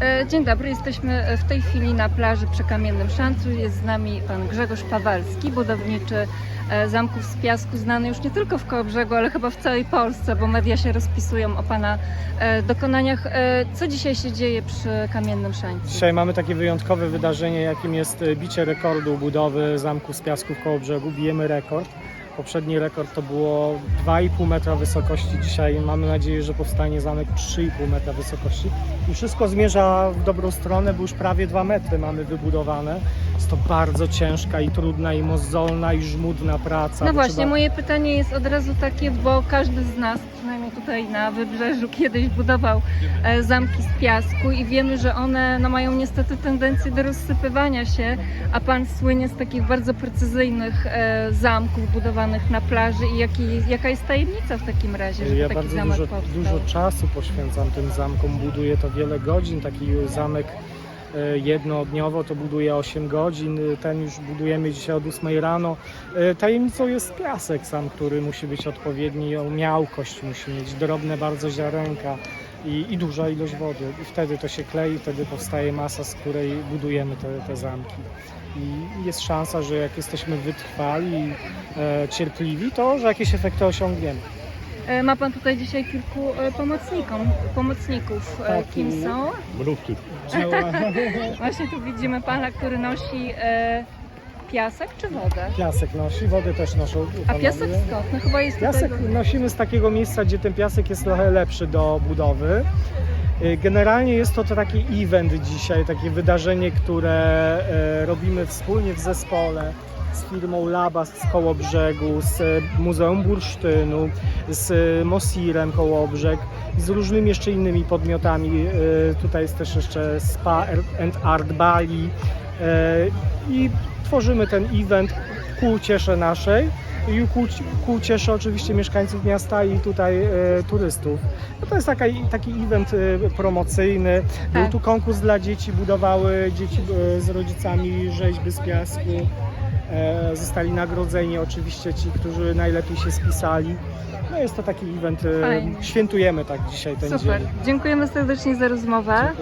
E, Dzień dobry, jesteśmy w tej chwili na plaży przy Kamiennym Szańcu. Jest z nami pan Grzegorz Pawelski, budowniczy e, zamków z piasku, znany już nie tylko w Kołobrzegu, ale chyba w całej Polsce, bo media się rozpisują o pana e, dokonaniach. E, Co dzisiaj się dzieje przy Kamiennym Szańcu? Dzisiaj mamy takie wyjątkowe wydarzenie, jakim jest e, bicie rekordu budowy zamku z piasku w Kołobrzegu. Bijemy rekord. Poprzedni rekord to było 2,5 metra wysokości. Dzisiaj mamy nadzieję, że powstanie zamek 3,5 metra wysokości. I wszystko zmierza w dobrą stronę, bo już prawie 2 metry mamy wybudowane. Jest to bardzo ciężka i trudna i mozolna i żmudna praca. No bo właśnie, trzeba- moje pytanie jest od razu takie, bo każdy z nas, przynajmniej tutaj na wybrzeżu, kiedyś budował e, zamki z piasku i wiemy, że one no, mają niestety tendencję do rozsypywania się, a pan słynie z takich bardzo precyzyjnych e, zamków budowanych na plaży i jaki, jaka jest tajemnica w takim razie, żeby Ja taki bardzo zamek dużo, powstał? dużo czasu poświęcam tym zamkom, buduję to wiele godzin. Taki zamek jednodniowo to buduję 8 godzin, ten już budujemy dzisiaj od 8 rano. E, Tajemnicą jest piasek sam, który musi być odpowiedni, miałkość musi mieć, drobne bardzo ziarenka i, i duża ilość wody. I wtedy to się klei, wtedy powstaje masa, z której budujemy te, te zamki. I jest szansa, że jak jesteśmy wytrwali i e, cierpliwi, to że jakieś efekty osiągniemy. E, Ma pan tutaj dzisiaj kilku e, pomocnikom, pomocników. E, Tak, Kim są? Mrówki. Właśnie tu widzimy pana, który nosi piasek czy wodę? piasek nosi, wodę też noszą. A panowie. piasek skąd? No chyba jest Piasek tutaj... nosimy z takiego miejsca, gdzie ten piasek jest trochę lepszy do budowy. Generalnie jest to taki event dzisiaj, takie wydarzenie, które robimy wspólnie w zespole z firmą Laba z Kołobrzegu, z Muzeum Bursztynu, z e, Mosirem Kołobrzeg i z różnymi jeszcze innymi podmiotami. E, Tutaj jest też jeszcze Spa and Art Bali E, i tworzymy ten event ku ciesze naszej i ku, ku ciesze oczywiście mieszkańców miasta i tutaj e, turystów. No to jest taka, taki event e, promocyjny. Był Tak. tu konkurs dla dzieci, budowały dzieci e, z rodzicami rzeźby z piasku. E, zostali nagrodzeni oczywiście ci, którzy najlepiej się spisali. No jest to taki event, e, Fajnie. świętujemy tak dzisiaj ten Super. dzień. Dziękujemy serdecznie za rozmowę.